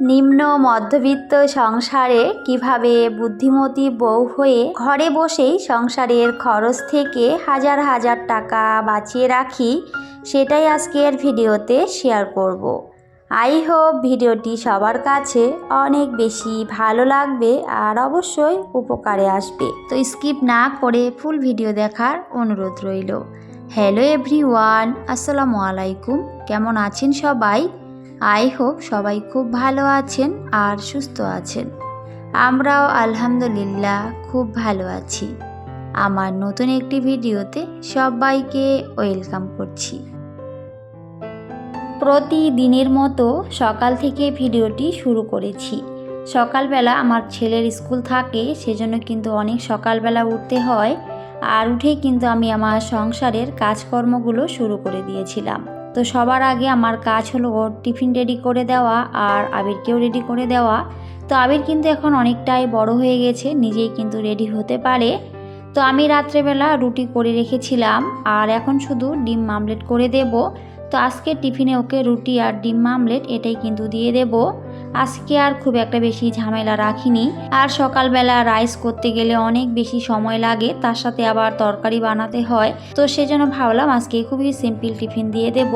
নিম্ন মধ্যবিত্ত সংসারে কীভাবে বুদ্ধিমতী বউ হয়ে ঘরে বসেই সংসারের খরচ থেকে হাজার হাজার টাকা বাঁচিয়ে রাখি, সেটাই আজকের ভিডিওতে শেয়ার করব। আই হোপ ভিডিওটি সবার কাছে অনেক বেশি ভালো লাগবে আর অবশ্যই উপকারে আসবে। তো স্কিপ না করে ফুল ভিডিও দেখার অনুরোধ রইল। হ্যালো এভরিওয়ান আসসালামু আলাইকুম। কেমন আছেন সবাই? আই হোপ সবাই খুব ভালো আছেন আর সুস্থ আছেন। আমরাও আলহামদুলিল্লাহ খুব ভালো আছি। আমার নতুন একটি ভিডিওতে সবাইকে ওয়েলকাম করছি। প্রতিদিনের মতো সকাল থেকে ভিডিওটি শুরু করেছি। সকালবেলা আমার ছেলের স্কুল থাকে, সেজন্য কিন্তু অনেক সকালবেলা উঠতে হয়। আর উঠেই কিন্তু আমি আমার সংসারের কাজকর্মগুলো শুরু করে দিয়েছিলাম। তো সবার আগে আমার কাজ হলো ওর টিফিন রেডি করে দেওয়া আর আবিরকেও রেডি করে দেওয়া। তো আবির কিন্তু এখন অনেকটাই বড় হয়ে গেছে, নিজেই কিন্তু রেডি হতে পারে। তো আমি রাত্রেবেলা রুটি করে রেখেছিলাম আর এখন শুধু ডিম মামলেট করে দেব। তো আজকে টিফিনে ওকে রুটি আর ডিম মামলেট এটাই কিন্তু দিয়ে দেব। আজকে আর খুব একটা বেশি ঝামেলা রাখিনি। আর সকালবেলা রাইস করতে গেলে অনেক বেশি সময় লাগে, তার সাথে আবার তরকারি বানাতে হয়। তো সেজন্য ভাবলাম আজকে খুবই সিম্পল টিফিন দিয়ে দেব।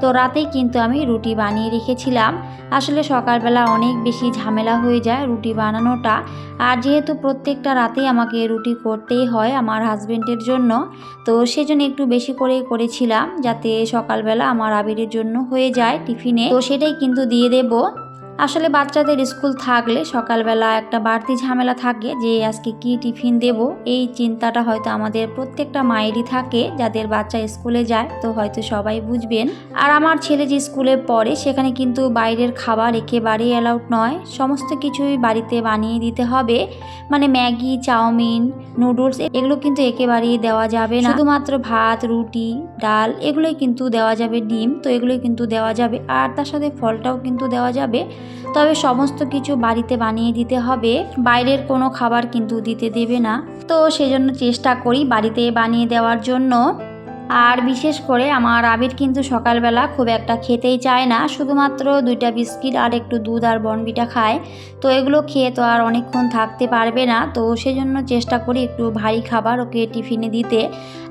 তো রাতেই কিন্তু আমি রুটি বানিয়ে রেখেছিলাম। আসলে সকালবেলা অনেক বেশি ঝামেলা হয়ে যায় রুটি বানানোটা। আর যেহেতু প্রত্যেকটা রাতেই আমাকে রুটি করতেই হয় আমার হাজবেন্ডের জন্য, তো সেজন্য একটু বেশি করেই করেছিলাম যাতে সকালবেলা আমার আবিরের জন্য হয়ে যায় টিফিনে তো সেটাই কিন্তু দিয়ে দেবো। আসলে বাচ্চাদের স্কুল থাকলে সকালবেলা একটা বাড়তি ঝামেলা থাকে যে আজকে কি টিফিন দেব? এই চিন্তাটা হয়তো আমাদের প্রত্যেকটা মায়েরই থাকে যাদের বাচ্চা স্কুলে যায়, তো হয়তো সবাই বুঝবেন। আর আমার ছেলে যে স্কুলে পড়ে সেখানে কিন্তু বাইরের খাবার একেবারেই অ্যালাউড নয়। সমস্ত কিছুই বাড়িতে বানিয়ে দিতে হবে। মানে ম্যাগি, চাউমিন, নুডলস এগুলো কিন্তু একেবারেই দেওয়া যাবে না। শুধুমাত্র ভাত, রুটি, ডাল এগুলোই কিন্তু দেওয়া যাবে, ডিম তো এগুলোই কিন্তু দেওয়া যাবে। আর তার সাথে ফলটাও কিন্তু দেওয়া যাবে। তবে সমস্ত কিছু বাড়িতে বানিয়ে দিতে হবে। বাইরের কোনো খাবার কিন্তু দিতে দেবে না। তো সেজন্য চেষ্টা করি বাড়িতে বানিয়ে দেওয়ার জন্য। আর বিশেষ করে আমার আবির কিন্তু সকালবেলা খুব একটা খেতেই চায় না, শুধুমাত্র দুইটা বিস্কিট আর একটু দুধ আর বনবিটা খায়। তো এগুলো খেয়ে তো আর অনেকক্ষণ থাকতে পারবে না, তো সেজন্য চেষ্টা করি একটু ভারী খাবার ওকে টিফিনে দিতে।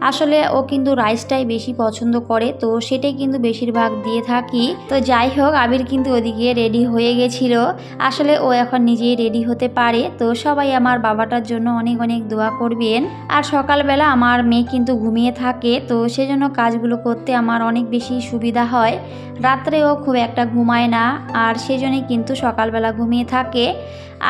আসলে ও কিন্তু রাইসটাই বেশি পছন্দ করে, তো সেটাই কিন্তু বেশিরভাগ দিয়ে থাকি। তো যাই হোক, আবির কিন্তু ওদিকে রেডি হয়ে গেছিল। আসলে ও এখন নিজেই রেডি হতে পারে, তো সবাই আমার বাবাটার জন্য অনেক অনেক দোয়া করবেন। আর সকালবেলা আমার মেয়ে কিন্তু ঘুমিয়ে থাকে, তো সেজন্য কাজগুলো করতে আমার অনেক বেশি সুবিধা হয়। রাত্রেও খুব একটা ঘুমায় না, আর সেজন্যই কিন্তু সকালবেলা ঘুমিয়ে থাকে।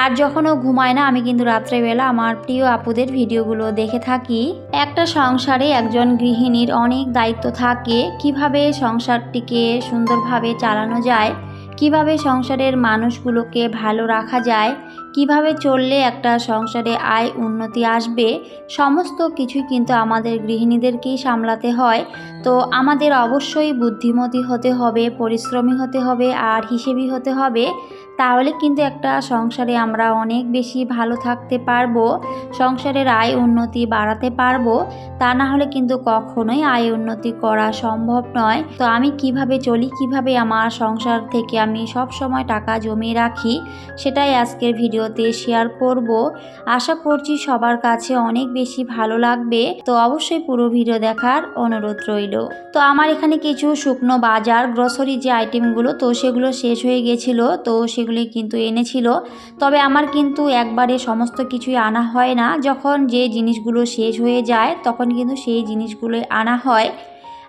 আর যখনও ঘুমায় না, আমি কিন্তু রাত্রেবেলা আমার প্রিয় আপুদের ভিডিওগুলো দেখে থাকি। একটা সংসারে একজন গৃহিণীর অনেক দায়িত্ব থাকে। কীভাবে সংসারটিকে সুন্দরভাবে চালানো যায়, কীভাবে সংসারের মানুষগুলোকে ভালো রাখা যায় কীভাবে চললে একটা সংসারে আয় উন্নতি আসবে, সমস্ত কিছুই কিন্তু আমাদের গৃহিণীদেরকেই সামলাতে হয়। তো আমাদের অবশ্যই বুদ্ধিমতী হতে হবে, পরিশ্রমী হতে হবে, আর হিসেবি হতে হবে। তাহলে কিন্তু একটা সংসারে আমরা অনেক বেশি ভালো থাকতে পারব, সংসারের আয় উন্নতি বাড়াতে পারব। তা না হলে কিন্তু কখনোই আয় উন্নতি করা সম্ভব নয়। তো আমি কীভাবে চলি, কীভাবে আমার সংসার থেকে আমি সব সময় টাকা জমিয়ে রাখি, সেটাই আজকের ভিডিওতে শেয়ার করব। আশা করছি সবার কাছে অনেক বেশি ভালো লাগবে। তো অবশ্যই পুরো ভিডিও দেখার অনুরোধ রইল। তো আমার এখানে কিছু শুকনো বাজার গ্রসারি যে আইটেমগুলো তো সেগুলো শেষ হয়ে গেছিল, তো সেগুলি কিন্তু এনেছিল। তবে আমার কিন্তু একবারে সমস্ত কিছুই আনা হয় না। যখন যে জিনিসগুলো শেষ হয়ে যায়, তখন কিন্তু সেই জিনিসগুলো আনা হয়।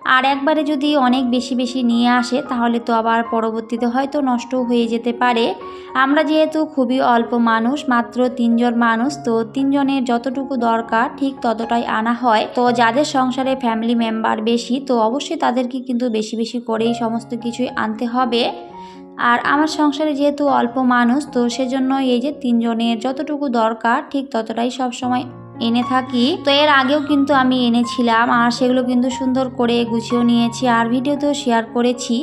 আর একবারে যদি অনেক বেশি বেশি নিয়ে আসে, তাহলে তো আবার পরবর্তীতে হয়তো নষ্ট হয়ে যেতে পারে। আমরা যেহেতু খুবই অল্প মানুষ, মাত্র তিনজন মানুষ, তো তিনজনের যতটুকু দরকার ঠিক ততটাই আনা হয়। তো যাদের সংসারে ফ্যামিলি মেম্বার বেশি, তো অবশ্যই তাদেরকে কিন্তু বেশি বেশি করেই সমস্ত কিছুই আনতে হবে। আর আমার সংসারে যেহেতু অল্প মানুষ, তো সেজন্য এই যে তিনজনের যতটুকু দরকার ঠিক ততটাই সব সময় এনে থাকি। তো এর আগেও কিন্তু আমি এনেছিলাম আর সেগুলো কিন্তু সুন্দর করে গুছিয়েও নিয়েছি আর ভিডিওতেও শেয়ার করেছি।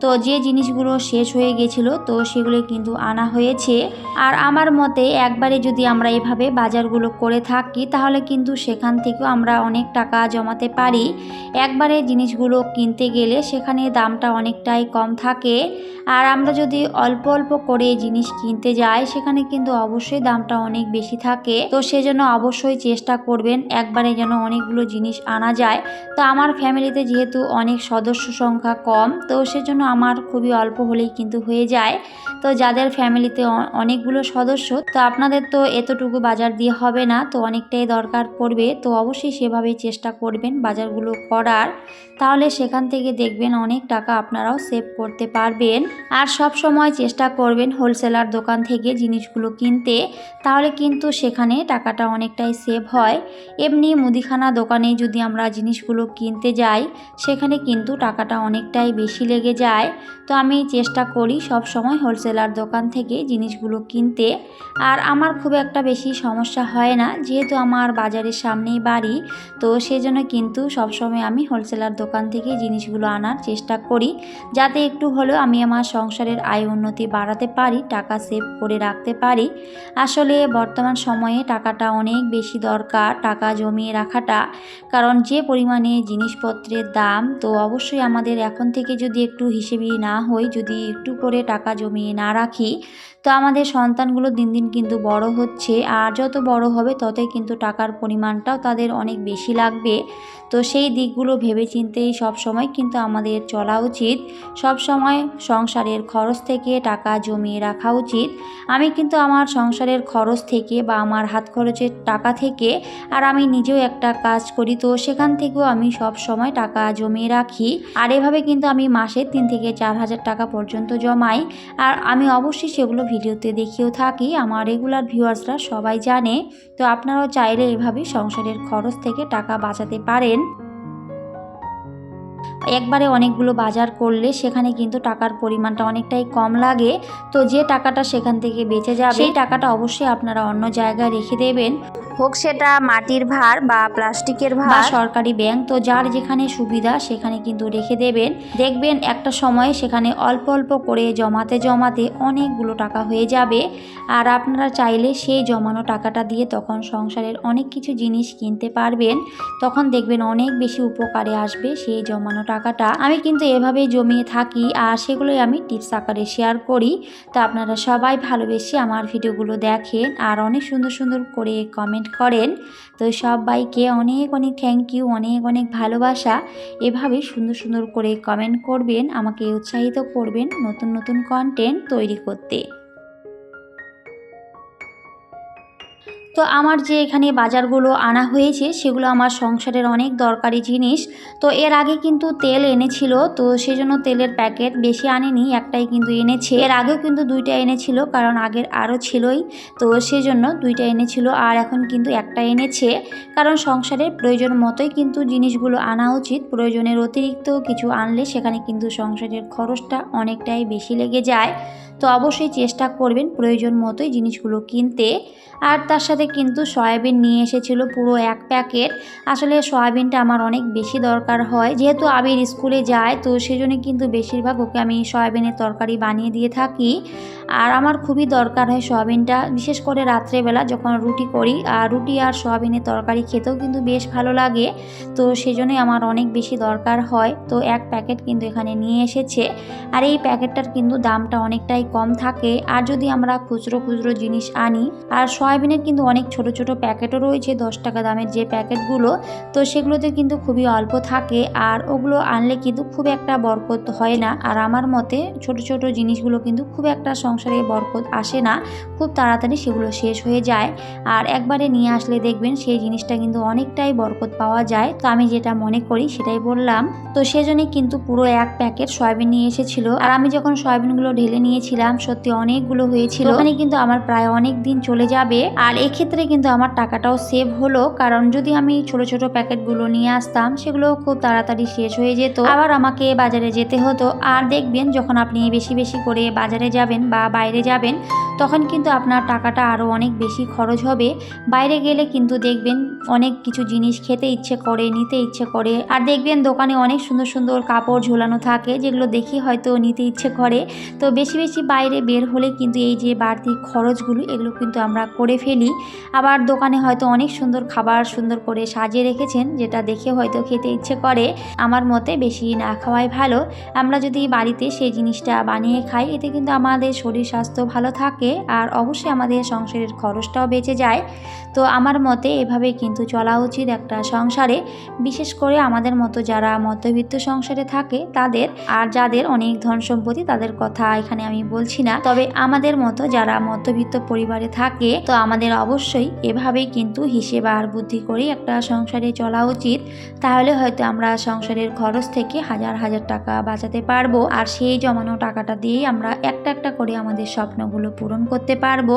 তো যে জিনিসগুলো শেষ হয়ে গেছিল, তো সেগুলো কিন্তু আনা হয়েছে। আর আমার মতে একবারে যদি আমরা এভাবে বাজারগুলো করে থাকি, তাহলে কিন্তু সেখান থেকেও আমরা অনেক টাকা জমাতে পারি। একবারে জিনিসগুলো কিনতে গেলে সেখানে দামটা অনেকটাই কম থাকে। আর আমরা যদি অল্প অল্প করে জিনিস কিনতে যাই, সেখানে কিন্তু অবশ্যই দামটা অনেক বেশি থাকে। তো সেজন্য অবশ্যই চেষ্টা করবেন একবারে যেন অনেকগুলো জিনিস আনা যায়। তো আমার ফ্যামিলিতে যেহেতু অনেক সদস্য সংখ্যা কম, তো সেজন্য আমার খুবই অল্প হলেই কিন্তু হয়ে যায়। তো যাদের ফ্যামিলিতে অনেকগুলো সদস্য, তো আপনাদের তো এতটুকু বাজার দিয়ে হবে না, তো অনেকটাই দরকার পড়বে। তো অবশ্যই সেভাবেই চেষ্টা করবেন বাজারগুলো করার। তাহলে সেখান থেকে দেখবেন অনেক টাকা আপনারাও সেভ করতে পারবেন। আর সব সময় চেষ্টা করবেন হোলসেলার দোকান থেকে জিনিসগুলো কিনতে, তাহলে কিন্তু সেখানে টাকাটা অনেকটাই সেভ হয়। এমনি মুদিখানা দোকানে যদি আমরা জিনিসগুলো কিনতে যাই, সেখানে কিন্তু টাকাটা অনেকটাই বেশি লেগে যায়। তো আমি চেষ্টা করি সব সময় হোলসেলার দোকান থেকে জিনিসগুলো কিনতে। আর আমার খুব একটা বেশি সমস্যা হয় না, যেহেতু আমার বাজারের সামনেই বাড়ি, তো সেজন্য কিন্তু সবসময় আমি হোলসেলার দোকান থেকে জিনিসগুলো আনার চেষ্টা করি। যাতে একটু হলেও আমি আমার সংসারের আয় উন্নতি বাড়াতে পারি, টাকা সেভ করে রাখতে পারি। আসলে বর্তমান সময়ে টাকাটা অনেক বেশি দরকার, টাকা জমিয়ে রাখাটা। কারণ যে পরিমাণে জিনিসপত্রের দাম, তো অবশ্যই আমাদের এখন থেকে যদি একটু হিসেবি না হই, যদি একটু করে টাকা জমিয়ে না রাখি তো আমাদের সন্তানগুলো দিন দিন কিন্তু বড় হচ্ছে, আর যত বড় হবে ততই কিন্তু টাকার পরিমাণটাও তাদের অনেক বেশি লাগবে। তো সেই দিকগুলো ভেবে চিন্তেই সব সময় কিন্তু আমাদের চলা উচিত। সব সময় সংসারের খরচ থেকে টাকা জমিয়ে রাখা উচিত। আমি কিন্তু আমার সংসারের খরচ থেকে বা আমার হাত খরচের টাকা থেকে, আর আমি নিজেও একটা কাজ করি, তো সেখান থেকেও আমি সব সময় টাকা জমিয়ে রাখি। আর এভাবে কিন্তু আমি মাসে তিন থেকে চার হাজার টাকা পর্যন্ত জমাই, আর আমি অবশ্যই সেগুলো ভিডিওতে দেখিয়েও থাকি, আমার রেগুলার ভিউয়ার্সরা সবাই জানে। তো আপনারাও চাইলে এভাবে সংসারের খরচ থেকে টাকা বাঁচাতে পারেন। একবারে অনেকগুলো বাজার করলে সেখানে কিন্তু টাকার পরিমাণটা অনেকটাই কম লাগে। তো যে টাকাটা সেখান থেকে বেঁচে যাবে সেই টাকাটা অবশ্যই আপনারা অন্য জায়গায় রেখে দেবেন। হোক সেটা মাটির ভার বা প্লাস্টিকের ভার। বা সরকারি ব্যাংক তো যার যেখানে সুবিধা সেখানে কিন্তু রেখে দেবেন। দেখবেন একটা সময় সেখানে অল্প অল্প করে জমাতে জমাতে অনেকগুলো টাকা হয়ে যাবে। আর আপনারা চাইলে সেই জমানো টাকাটা দিয়ে তখন সংসারের অনেক কিছু জিনিস কিনতে পারবেন। তখন দেখবেন অনেক বেশি উপকারে আসবে সেই জমানো টাকাটা আমি কিন্তু এভাবেই জমিয়ে থাকি আর সেগুলোই আমি টিপস আকারে শেয়ার করি। তো আপনারা সবাই ভালোবেসে আমার ভিডিওগুলো দেখেন আর অনেক সুন্দর সুন্দর করে কমেন্ট করেন। তো সবাইকে অনেক অনেক থ্যাংক ইউ অনেক অনেক ভালোবাসা। এভাবে সুন্দর সুন্দর করে কমেন্ট করবেন, আমাকে উৎসাহিত করবেন নতুন নতুন কন্টেন্ট তৈরি করতে। তো আমার যে এখানে বাজারগুলো আনা হয়েছে, সেগুলো আমার সংসারের অনেক দরকারি জিনিস। তো এর আগে কিন্তু তেল এনেছিল, তো সেজন্য তেলের প্যাকেট বেশি আনেনি, একটাই কিন্তু এনেছে। এর আগেও কিন্তু দুইটা এনেছিল, কারণ আগের আরও ছিলই। তো সেজন্য দুইটা এনেছিল, আর এখন কিন্তু একটা এনেছে। কারণ সংসারের প্রয়োজন মতোই কিন্তু জিনিসগুলো আনা উচিত। প্রয়োজনের অতিরিক্ত কিছু আনলে সেখানে কিন্তু সংসারের খরচটা অনেকটাই বেশি লেগে যায়। তো অবশ্যই চেষ্টা করবেন প্রয়োজন মতোই জিনিসগুলো কিনতে। আর তার সাথে কিন্তু সয়াবিন নিয়ে এসেছিল পুরো এক প্যাকেট। আসলে সয়াবিনটা আমার অনেক বেশি দরকার হয়। যেহেতু আবির স্কুলে যায়, তো সেজন্য কিন্তু বেশিরভাগ ওকে আমি সয়াবিনের তরকারি বানিয়ে দিয়ে থাকি। আর আমার খুবই দরকার হয় সয়াবিনটা, বিশেষ করে রাত্রেবেলা যখন রুটি করি। আর রুটি আর সয়াবিনের তরকারি খেতেও কিন্তু বেশ ভালো লাগে। তো সেজন্যই আমার অনেক বেশি দরকার হয়। তো এক প্যাকেট কিন্তু এখানে নিয়ে এসেছে। আর এই প্যাকেটটার কিন্তু দামটা অনেকটাই কম থাকে, আর যদি আমরা খুচরো খুচরো জিনিস আনি, আর সয়াবিনের কিন্তু অনেক ছোট ছোট প্যাকেটও রয়েছে, দশ টাকা দামের যে প্যাকেটগুলো, তো সেগুলোতে কিন্তু খুবই অল্প থাকে, আর ওগুলো আনলে কিন্তু খুব একটা বরকত হয় না, আর আমার মতে ছোট ছোট জিনিসগুলো কিন্তু খুব একটা সংসারে বরকত আসে না, খুব তাড়াতাড়ি সেগুলো শেষ হয়ে যায়, আর একবারে নিয়ে আসলে দেখবেন সেই জিনিসটা কিন্তু অনেকটাই বরকত পাওয়া যায়, তো আমি যেটা মনে করি সেটাই বললাম, তো সেজন্যই কিন্তু পুরো এক প্যাকেট সয়াবিন নিয়ে এসেছিল, আর আমি যখন সয়াবিনগুলো ঢেলে নিয়েছিলাম সত্যি অনেকগুলো হয়েছিল। ওখানে কিন্তু আমার প্রায় অনেক দিন চলে যাবে। আর এক্ষেত্রে কিন্তু আমার টাকাটাও সেভ হলো। কারণ যদি আমি ছোট ছোট প্যাকেটগুলো নিয়ে আসতাম সেগুলো খুব তাড়াতাড়ি শেষ হয়ে যেত। আবার আমাকে বাজারে যেতে হতো। আর দেখবেন যখন আপনি বেশি বেশি করে বাজারে যাবেন বা বাইরে যাবেন তখন কিন্তু আপনার টাকাটা আরও অনেক বেশি খরচ হবে। বাইরে গেলে কিন্তু দেখবেন অনেক কিছু জিনিস খেতে ইচ্ছে করে, নিতে ইচ্ছে করে। আর দেখবেন দোকানে অনেক সুন্দর সুন্দর কাপড় ঝোলানো থাকে, যেগুলো দেখে হয়তো নিতে ইচ্ছে করে। তো বেশি বেশি বাইরে বের হলে কিন্তু এই যে বাড়তি খরচগুলো, এগুলো কিন্তু আমরা করে ফেলি। আবার দোকানে হয়তো অনেক সুন্দর খাবার সুন্দর করে সাজিয়ে রেখেছেন, যেটা দেখে হয়তো খেতে ইচ্ছে করে। আমার মতে বেশি না খাওয়াই ভালো। আমরা যদি বাড়িতে সেই জিনিসটা বানিয়ে খাই, এতে কিন্তু আমাদের শরীর স্বাস্থ্য ভালো থাকে। আর অবশ্যই আমাদের সংসারের খরচটাও বেঁচে যায়। তো আমার মতে এভাবে কিন্তু চলা উচিত একটা সংসারে। বিশেষ করে আমাদের মতো যারা মধ্যবিত্ত সংসারে থাকে, তাদের আর যাদের অনেক ধন সম্পত্তি, তাদের কথা এখানে আমি বলছি না। তবে আমাদের মতো যারা মধ্যবিত্ত পরিবারে থাকে, তো আমাদের অবশ্যই এভাবেই কিন্তু হিসেব আর বুদ্ধি করেই একটা সংসারে চলা উচিত। তাহলে হয়তো আমরা সংসারের খরচ থেকে হাজার হাজার টাকা বাঁচাতে পারব। আর সেই জমানো টাকাটা দিয়েই আমরা একটা একটা করে আমাদের স্বপ্নগুলো পূরণ করতে পারব,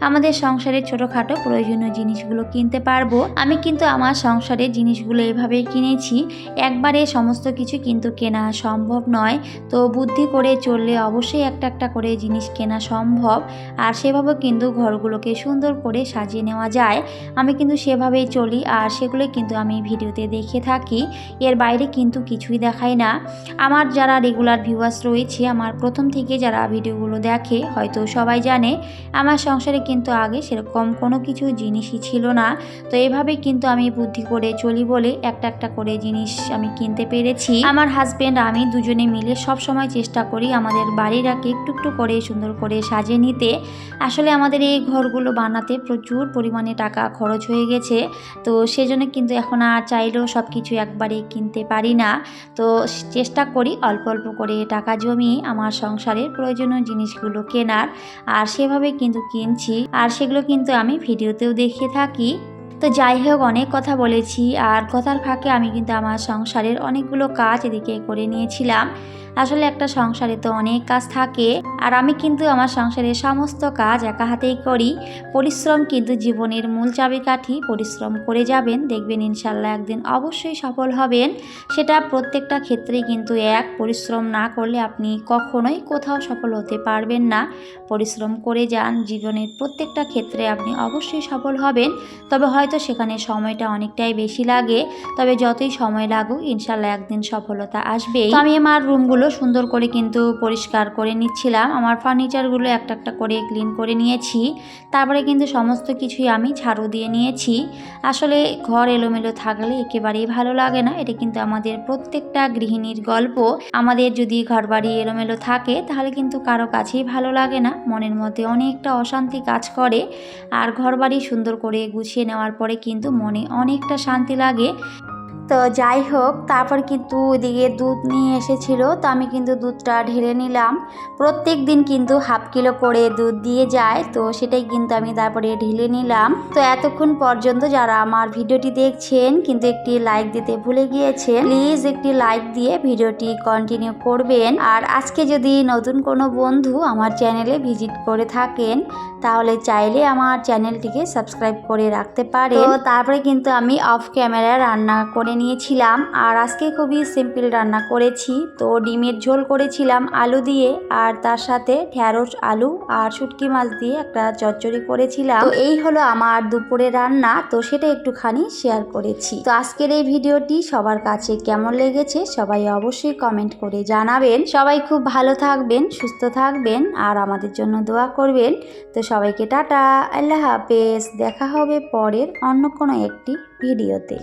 আমাদের সংসারের ছোটোখাটো প্রয়োজনীয় জিনিসগুলো কিনতে পারব। আমি কিন্তু আমার সংসারের জিনিসগুলো এভাবেই কিনেছি, একবারে সমস্ত কিছু কিন্তু কেনা সম্ভব নয়। তো বুদ্ধি করে চললে অবশ্যই একটা একটা করে জিনিস কেনা সম্ভব। আর সেভাবে কিন্তু ঘরগুলোকে সুন্দর করে সাজিয়ে নেওয়া যায়। আমি কিন্তু সেভাবেই চলি আর সেগুলো কিন্তু আমি ভিডিওতে দেখে থাকি। এর বাইরে কিন্তু কিছুই দেখাই না। আমার যারা রেগুলার ভিউয়ার্স রয়েছে, আমার প্রথম থেকে যারা ভিডিওগুলো দেখে, হয়তো সবাই জানে আমার সংসারে কিন্তু আগে সেরকম কোনো কিছু জিনিসই ছিল না। তো এভাবে কিন্তু আমি বুদ্ধি করে চলি বলে একটা একটা করে জিনিস আমি কিনতে পেরেছি। আমার হাজবেন্ড আমি দুজনে মিলে সব সময় চেষ্টা করি আমাদের বাড়িটাকে একটু একটু করে সুন্দর করে সাজিয়ে নিতে। আসলে আমাদের এই ঘরগুলো বানাতে প্রচুর পরিমাণে টাকা খরচ হয়ে গেছে। তো সেজন্য কিন্তু এখন আর চাইলেও সব কিছু একবারে কিনতে পারি না। তো চেষ্টা করি অল্প অল্প করে টাকা জমিয়ে আমার সংসারের প্রয়োজনীয় জিনিসগুলো কেনার। আর সেভাবে কিন্তু কিনছি, আর সেগুলো কিন্তু আমি ভিডিওতেও দেখে থাকি। তো যাই হোক, অনেক কথা বলেছি, আর কথার ফাঁকে আমি কিন্তু আমার সংসারের অনেকগুলো কাজ এদিকে করে নিয়েছিলাম। আসলে একটা সংসারে তো অনেক কাজ থাকে, আর আমি কিন্তু আমার সংসারের সমস্ত কাজ একা হাতেই করি। পরিশ্রম কিন্তু জীবনের মূল চাবিকাঠি, পরিশ্রম করে যাবেন, দেখবেন ইনশাল্লাহ একদিন অবশ্যই সফল হবেন। সেটা প্রত্যেকটা ক্ষেত্রেই কিন্তু এক, পরিশ্রম না করলে আপনি কখনোই কোথাও সফল হতে পারবেন না। পরিশ্রম করে যান, জীবনের প্রত্যেকটা ক্ষেত্রে আপনি অবশ্যই সফল হবেন। তবে হয়তো সেখানে সময়টা অনেকটাই বেশি লাগে, তবে যতই সময় লাগুক ইনশাল্লাহ একদিন সফলতা আসবে আমি আমার রুমগুলো সুন্দর করে কিন্তু পরিষ্কার করে নিচ্ছিলাম। আমার ফার্নিচারগুলো একটা একটা করে ক্লিন করে নিয়েছি। তারপরে কিন্তু সমস্ত কিছুই আমি ঝাড়ু দিয়ে নিয়েছি। আসলে ঘর এলোমেলো থাকলে একেবারেই ভালো লাগে না। এটা কিন্তু আমাদের প্রত্যেকটা গৃহিণীর গল্প। আমাদের যদি ঘর বাড়ি এলোমেলো থাকে, তাহলে কিন্তু কারও কাছেই ভালো লাগে না। মনের মধ্যে অনেকটা অশান্তি কাজ করে। আর ঘর বাড়ি সুন্দর করে গুছিয়ে নেওয়ার পরে কিন্তু মনে অনেকটা শান্তি লাগে। তো যাই হোক, তারপর কিন্তু ওইদিকে দুধ নিয়ে এসেছিল, তো আমি কিন্তু দুধটা ঢেলে নিলাম। প্রত্যেক দিন কিন্তু হাফ কিলো করে দুধ দিয়ে যায়, তো সেটাই কিন্তু আমি তারপরে ঢেলে নিলাম। তো এতক্ষণ পর্যন্ত যারা আমার ভিডিওটি দেখছেন, কিন্তু একটি লাইক দিতে ভুলে গিয়েছেন, প্লিজ একটি লাইক দিয়ে ভিডিওটি কন্টিনিউ করবেন। আর আজকে যদি নতুন কোনো বন্ধু আমার চ্যানেলে ভিজিট করে থাকেন, তাহলে চাইলে আমার চ্যানেলটিকে সাবস্ক্রাইব করে রাখতে পারে তারপরে কিন্তু আমি অফ ক্যামেরা রান্না করে নিয়েছিলাম আর আজকে খুবই সিম্পল রান্না করেছি। তো ডিমের ঝোল করেছিলাম আলু দিয়ে আর তার সাথে ঢ্যাঁড়স, আলু আর শুটকি মাছ দিয়ে একটা চচ্চড়ি করেছিলাম। তো এই হলো আমার দুপুরে রান্না। তো সেটা একটুখানি শেয়ার করেছি। তো আজকের এই ভিডিওটি সবার কাছে কেমন লেগেছে সবাই অবশ্যই কমেন্ট করে জানাবেন। সবাই খুব ভালো থাকবেন, সুস্থ থাকবেন আর আমাদের জন্য দোয়া করবেন। তো সবাইকে টাটা, আল্লাহ হাফেজ। দেখা হবে পরের অন্য কোনো একটি ভিডিওতে।